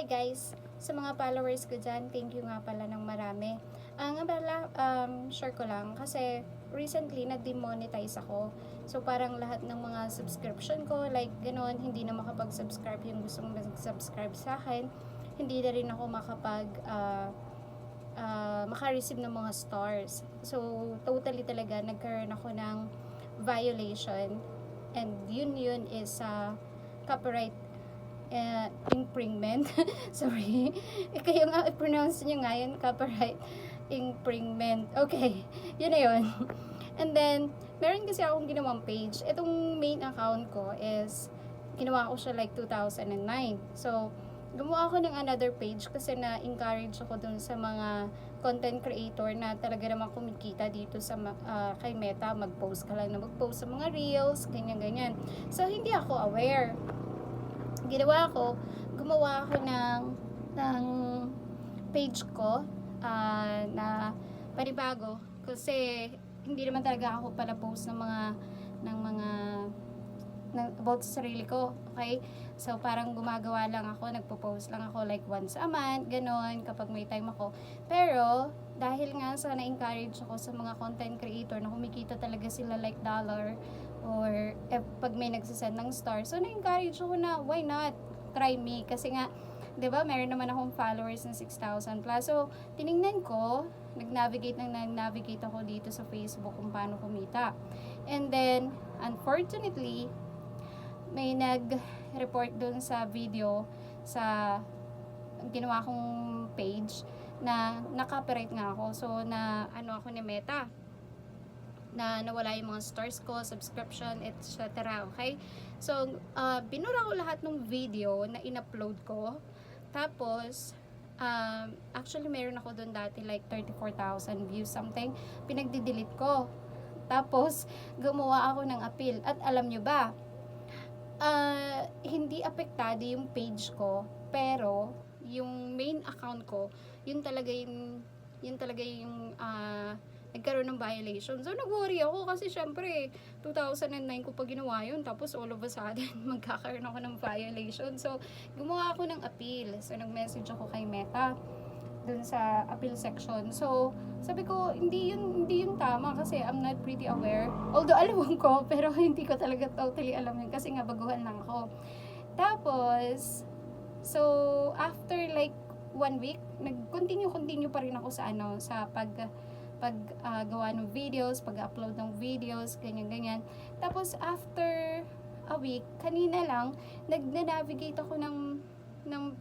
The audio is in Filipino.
Hi guys, sa mga followers ko dyan, thank you nga pala ng marami. Ang nga pala, um, share ko lang, kasi recently nag-demonetize ako. So parang lahat ng mga subscription ko, like ganoon, hindi na makapag-subscribe yung gustong mag-subscribe sa akin. Hindi na rin ako makapag, ah, ah, maka-receive ng mga stars. So totally talaga, nagkaroon ako ng violation. And yun yun is sa copyright uh, infringement. Sorry. Eh, kayo nga, i-pronounce nyo nga yun, copyright infringement. Okay. Yun na yun. And then, meron kasi akong ginawang page. Itong main account ko is, ginawa ko siya like 2009. So, gumawa ako ng another page kasi na-encourage ako dun sa mga content creator na talaga naman kumikita dito sa ah, kay Meta. Mag-post ka lang na mag-post sa mga reels, ganyan-ganyan. So, hindi ako aware ginawa ko, gumawa ako ng, ng page ko ah, na panibago kasi hindi naman talaga ako pala post ng mga ng mga ng, about sa sarili ko, okay? So, parang gumagawa lang ako, nagpo-post lang ako like once a month, ganon, kapag may time ako. Pero, dahil nga sa na-encourage ako sa mga content creator na kumikita talaga sila like dollar or eh, pag may nagsasend ng star. So, na-encourage ako na, why not? Try me. Kasi nga, 'di ba meron naman akong followers na 6,000 plus. So, tiningnan ko, nag-navigate nang nag-navigate ako dito sa Facebook kung paano kumita. And then, unfortunately, may nag-report dun sa video sa ginawa kong page na na-copyright nga ako. So, na ano ako ni Meta na nawala yung mga stars ko, subscription, etc. Okay? So, uh, binura ko lahat ng video na in-upload ko. Tapos, um, actually meron ako doon dati like 34,000 views something. Pinagdi-delete ko. Tapos, gumawa ako ng appeal. At alam nyo ba, ah, hindi apektado yung page ko, pero yung main account ko, yun talaga yung yun talaga yung ah, nagkaroon ng violation. So, nag-worry ako kasi syempre, 2009 ko pa ginawa yun. Tapos, all of a sudden, magkakaroon ako ng violation. So, gumawa ako ng appeal. So, nag-message ako kay Meta dun sa appeal section. So, sabi ko, hindi yun, hindi yun tama kasi I'm not pretty aware. Although, alam ko, pero hindi ko talaga totally alam yun kasi nga baguhan lang ako. Tapos, so, after like one week, nag-continue-continue pa rin ako sa ano, sa pag pag ah, gawa ng videos, pag-upload ng videos, ganyan-ganyan. Tapos, after a week, kanina lang, nag-navigate ako ng ng